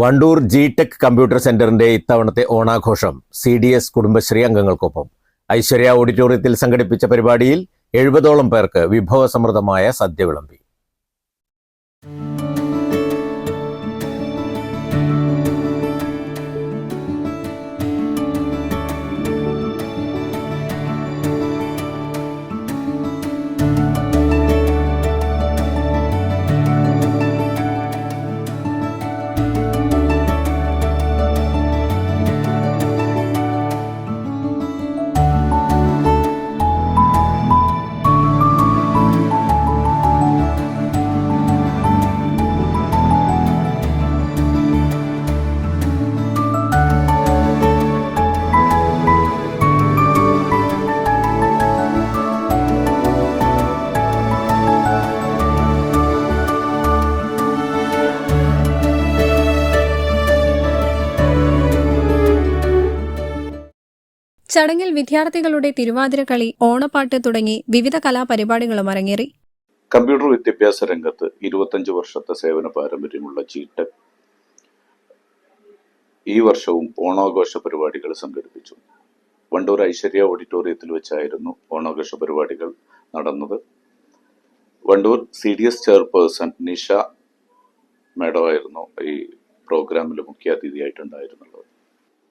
Wandoor G tech computer സെന്ററിന്റെ ഇത്തവണത്തെ ഓണാഘോഷം സി ഡി എസ് കുടുംബശ്രീ അംഗങ്ങൾക്കൊപ്പം. ഐശ്വര്യ ഓഡിറ്റോറിയത്തിൽ സംഘടിപ്പിച്ച പരിപാടിയിൽ എഴുപതോളം പേർക്ക് വിഭവസമൃദ്ധമായ സദ്യ വിളമ്പി. ചടങ്ങിൽ വിദ്യാർത്ഥികളുടെ തിരുവാതിരക്കളി ഓണപ്പാട്ട് തുടങ്ങി വിവിധ കലാപരിപാടികളും അരങ്ങേറി. കമ്പ്യൂട്ടർ വിദ്യാഭ്യാസ രംഗത്ത് ഇരുപത്തഞ്ച് വർഷത്തെ സേവന പാരമ്പര്യമുള്ള ചീട്ട് ഈ വർഷവും ഓണാഘോഷ പരിപാടികൾ സംഘടിപ്പിച്ചു. വണ്ടൂർ ഐശ്വര്യ ഓഡിറ്റോറിയത്തിൽ വെച്ചായിരുന്നു ഓണാഘോഷ പരിപാടികൾ നടന്നത്. Wandoor C D S chairperson Nisha മേഡമായിരുന്നു ഈ പ്രോഗ്രാമിൽ മുഖ്യാതിഥിയായിട്ടുണ്ടായിരുന്നുള്ളത്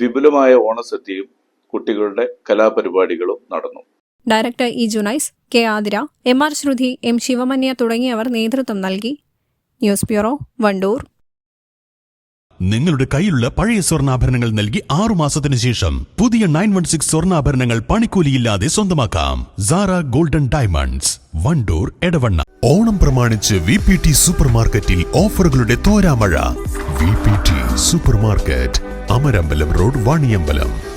വിപുലമായ ഓണസദ്യയും കുട്ടികളുടെ കലാപരിപാടികളും നടന്നു. Director E Junais K Athira M R Shruti M Shivamanya തുടങ്ങിയവർ നേതൃത്വം നൽകി. News bureau Wandoor. നിങ്ങളുടെ കയ്യിലുള്ള പഴയ സ്വർണാഭരണങ്ങൾ നൽകി ആറു മാസത്തിന് ശേഷം പുതിയ നയൻ വൺ സിക്സ് സ്വർണാഭരണങ്ങൾ പണിക്കൂലിയില്ലാതെ സ്വന്തമാക്കാം. Sara golden diamonds Wandoor Edavanna. Onam പ്രമാണിച്ച് വി പി ടി സൂപ്പർ മാർക്കറ്റിൽ ഓഫറുകളുടെ തോരാമഴ. V P T supermarket Amarambalam road Vaniyambalam.